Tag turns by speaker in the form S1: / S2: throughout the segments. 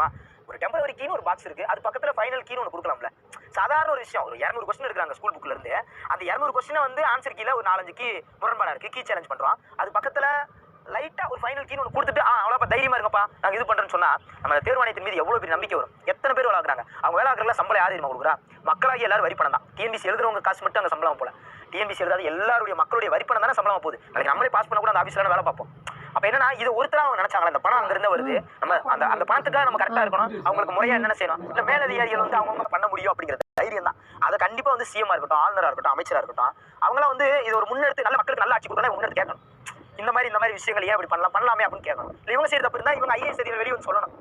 S1: தெரியுமா? ஒரு டெம்பரவரி கீனு ஒரு பாக்ஸ் இருக்கு. அது பக்கத்துல ஃபைனல் கீனு ஒன்று கொடுக்கலாம்ல. சாதாரண ஒரு விஷயம். ஒரு இரநூறு கொஸ்டின் இருக்கிறாங்க ஸ்கூல் புக்ல இருந்து. அந்த இரநூறு கொஸ்டினை வந்து ஆன்சர் கீழே ஒரு நாலஞ்சு கீ முரண்பாடா இருக்கு. கீ சேலஞ்ச் பண்றோம். அது பக்கத்துல லைட்டாக ஒரு ஃபைனல் கீன் ஒன்று கொடுத்துட்டு ஆ அவ்வளோப்பா தைரியமா இருங்கப்பா. நாங்கள் இது பண்ணுறேன்னு சொன்னா நம்ம தேர்வாணையத்தின் மீது எவ்வளவு பெரிய நம்பிக்கை வரும்? எத்தனை பேர் வேலாக்குறாங்க அவங்க வேலை சம்பளம் யார் தெரியுமா கொடுக்குறா? மக்களாகி எல்லாரும் வரி பணம் தான். டிஎன்பிசி எழுதுறவங்க காசு மட்டும் அங்கே சம்பளம் போல டிஎன்பிசி எழுதாத எல்லாருடைய மக்களுடைய வரி பணம் தானே சம்பளம் போகுது. நாளைக்கு நம்மளே பாஸ் பண்ண கூட அந்த ஆஃபீஸில் வேலை பார்ப்போம். அப்ப என்னன்னா இது ஒருத்தரா அவங்க நினைச்சாங்க அந்த பணம் அங்க இருந்து வருது. நம்ம அந்த அந்த பணத்துக்காக நம்ம கரெக்டா இருக்கணும். அவங்களுக்கு முறையா என்னென்ன செய்யணும்? இந்த மேலதிகாரிகள் வந்து அவங்க பண்ண முடியும் அப்படிங்கிறது தைரியம் தான். அதை கண்டிப்பா வந்து சிஎம்ஆ இருக்கட்டும் ஆளுநரா இருக்கட்டும் அமைச்சரா இருக்கட்டும் அவங்களாம் வந்து இது ஒரு முன்னெடுத்து நல்ல மக்களுக்கு நல்ல ஆட்சி கொடுத்தா முன்னெடுத்து கேட்கணும். இந்த மாதிரி இந்த மாதிரி விஷயங்கள் ஏன் இப்படி பண்ணலாம் பண்ணலாமே அப்படின்னு கேட்கணும். இல்லை இவங்க செய்யறது அப்படி இருந்தா இவங்க ஐஏஎஸ் அதிகாரி வெளியே வந்து சொல்லணும்.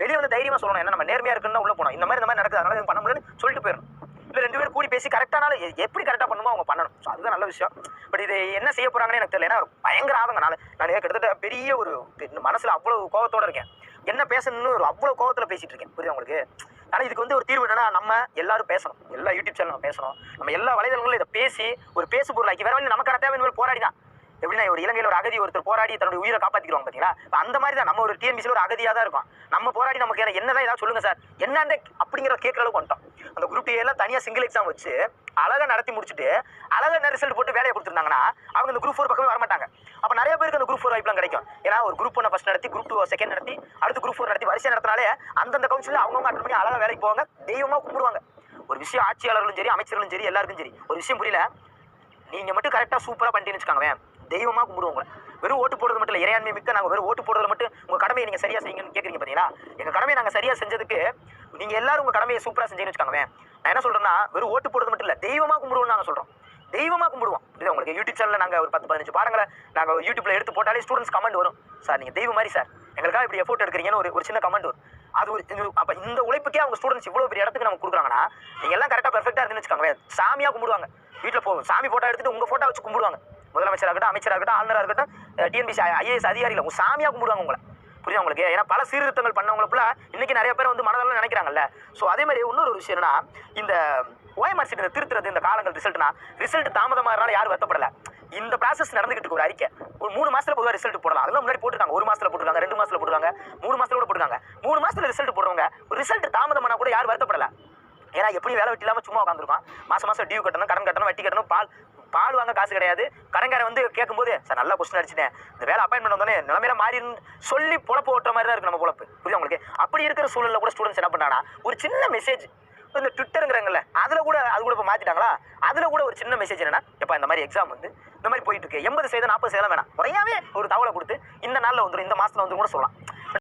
S1: வெளியே வந்து தைரியமா சொல்லணும். என்ன நம்ம நேர்மையா இருக்குன்னு தான் உள்ள போனோம். இந்த மாதிரி இந்த மாதிரி நடக்குது. அதனால பண்ண முடியலன்னு சொல்லிட்டு போயிடணும். இல்ல ரெண்டு பேரும் கூடி பேசி கரெக்டானால எப்படி கரெக்டா பண்ணுமோ அவங்க பண்ணணும். ஸோ அதுதான் நல்ல விஷயம். பட் இது என்ன செய்ய போறாங்கன்னு எனக்கு தெரியல. ஏன்னா பயங்கர ஆதங்க நான் நான் கிட்டத்தட்ட பெரிய ஒரு பெ- மனசுல அவ்வளவு கோவத்தோட இருக்கேன். என்ன பேசணும்னு ஒரு அவ்வளவு கோவத்துல பேசிட்டு இருக்கேன். புரியுது உங்களுக்கு? ஆனா இதுக்கு வந்து ஒரு தீர்வு என்னன்னா நம்ம எல்லாரும் பேசணும். எல்லா யூடியூப் சேனல் பேசணும். நம்ம எல்லா வலைதளங்களும் இதை பேசி ஒரு பேசு பொருளாக்கி வேற வழி நமக்கான தேவை இனிமேல் போராடி தான் எப்படின்னா ஒரு இலங்கையில் ஒரு அகதி ஒருத்தர் போராடி தன்னுடைய உயிரை காப்பாற்றிக்கிறோம் பார்த்தீங்களா அந்த மாதிரி தான் நம்ம ஒரு டிஎன்பிசியில் ஒரு அகதியாக தான் இருக்கும். நம்ம போராடி நமக்கு என்ன- என்னதான் ஏதாவது சொல்லுங்க சார். என்னென்ன அப்படிங்கிற கேட்கற அளவுக்கு வந்துட்டோம். அந்த குரூப் எல்லாம் தனியாக சிங்கிள் எக்ஸாம் வச்சு அழகாக நடத்தி முடிச்சுட்டு அழகாக ரிசல்ட் போட்டு வேலையை கொடுத்துருந்தாங்கன்னா அவங்க அந்த குரூப் ஒரு பக்கமே வரமாட்டாங்க. பேருக்கு வாய்ப்புலாம் கிடைக்கும். ஏன்னா ஒரு குரூப் ஒன்று ஃபர்ஸ்ட் நடத்தி குரூப் டூ செகண்ட் நடத்தி அடுத்து குரூப் ஃபோர் நடத்தி வரிசை நடத்தினாலே அந்தந்த கவுன்சிலில் அவங்கவுங்க அட்டன் பண்ணி அழகாக வேலைக்கு போவாங்க தெய்வமாக கும்பிடுவாங்க. ஒரு விஷயம் ஆட்சியாளர்களும் சரி அமைச்சர்களும் சரி எல்லாருக்கும் சரி. ஒரு விஷயம் புரியல? நீங்கள் மட்டும் கரெக்டாக சூப்பராக பண்ணிட்டு வச்சுக்கோங்க தெய்வமா கும்பிடுவோம் உங்களை. வெறும் ஓட்டு போடுறது மட்டும் இல்லை இறையாண்மை மிக்க நாங்கள் வெறும் ஓட்டு போடுறது மட்டும் உங்கள் கடமையை நீங்கள் சரியாக செய்யுங்கன்னு கேட்குறீங்க பார்த்தீங்களா எங்கள் கடமையை நாங்கள் சரியாக செஞ்சதுக்கு நீங்கள் எல்லாரும் உங்கள் கடமையை சூப்பராக செஞ்சீங்கன்னு வச்சுக்காங்க நான் என்ன சொல்கிறேன்னா வெறும் ஓட்டு போடுறது மட்டும் இல்லை தெய்வமாக கும்பிடுவோம் நாங்கள் சொல்கிறோம் தெய்வமாக எங்கள் யூடியூப் சேனலில் நாங்கள் ஒரு பத்து பதினஞ்சு பாடங்களை நாங்கள் யூடியூப்ல எடுத்து போட்டாலே ஸ்டூடெண்ட்ஸ் கமெண்ட் வரும். சார் நீங்கள் தெய்வம் மாதிரி சார். எங்களுக்காக இப்படி எஃபோர்ட் எடுக்கிறீங்கன்னு ஒரு ஒரு சின்ன கமெண்ட் வரும். அது ஒரு இது- இந்த உழைப்புக்கே அவங்க ஸ்டூடெண்ட்ஸ் இவ்வளோ பெரிய இடத்துக்கு நம்ம கொடுக்குறாங்கன்னா நீங்கள் எல்லாம் கரெக்டாக பெர்ஃபெக்டா இருக்குன்னு வச்சுக்கோங்க சாமியாக கும்பிடுவாங்க. வீட்டில் போகும். சாமி ஃபோட்டோ எடுத்துட்டு உங்கள் ஃபோட்டோ வச்சு கும்பிடுவாங்க. முதலமைச்சராக இருக்கட்டும் அமைச்சராக இருக்கட்டும் ஆளுநராக இருக்கட்டும் டிஎன்பிசி ஐஏஎஸ் அதிகாரிகள் உங்கள் சாமியாக கும்பிடுவாங்க உங்களை. புரியுது உங்களுக்கு? ஏன்னா பல சீர்திருத்தங்கள் பண்ணவங்களுக்குள்ள இன்னைக்கு நிறைய பேர் வந்து மனதளவில் நினைக்கிறாங்கல்ல. ஸோ அதே மாதிரி இன்னொரு விஷயம் என்னன்னா இந்த ஓஎம்ஆர் சீட் திருத்துறது இந்த காலங்கள் ரிசல்ட்னா ரிசல்ட் தாமதமாகறனால யாரும் வருத்தப்படல. இந்த ப்ராசஸ் நடந்துகிட்டு ஒரு அறிக்கை. ஒரு மூணு மாசத்துல பொதுவாக ரிசல்ட் போடலாம். அதெல்லாம் முன்னாடி போட்டுருக்காங்க. ஒரு மாசத்துல போட்டுருக்காங்க ரெண்டு மாசத்துல போட்டுருக்காங்க மூணு மாசத்துல கூட போட்டுருக்காங்க. மூணு மாசத்துல ரிசல்ட் போடுறவங்க ரிசல்ட் தாமதமானா கூட யாரும் வருத்தப்படல. ஏன்னா எப்படி வேலை வெட்டி இல்லாமல் சும்மா உட்காந்துருக்கான் மாசம் மாசம் டியூ கட்டணும் கடன் கட்டணும் வட்டி கட்டணும் பால் பால் வாங்க காசு கிடையாது. கடன்காரன் வந்து கேட்கும்போது சார் நல்லா கொஸ்டின் அடிச்சிட்டேன். இந்த வேலை அப்பாயின்மெண்ட் வந்தோடனே நிலைமையில மாறி சொல்லி பொழப்பு ஓட்டுற மாதிரி தான் இருக்கு நம்ம பொழப்பு. புரியுது உங்களுக்கு? அப்படி இருக்கிற சூழலில் கூட ஸ்டூடெண்ட்ஸ் என்ன பண்ணாங்கன்னா ஒரு சின்ன மெசேஜ் இந்த ட்விட்டருங்கிறாங்கல்ல அதில் கூட அது கூட இப்போ மாற்றிட்டாங்களா அதில் கூட ஒரு சின்ன மெசேஜ் என்னன்னா இப்போ இந்த மாதிரி எக்ஸாம் வந்து இந்த மாதிரி போயிட்டு இருக்கு. எண்பது சதவீதம் நாற்பது சதவீதம் வேணாம். குறையாவே ஒரு தகவலை கொடுத்து இந்த நாளில் வந்துடும் இந்த மாதத்தில் வந்து கூட சொல்லலாம்.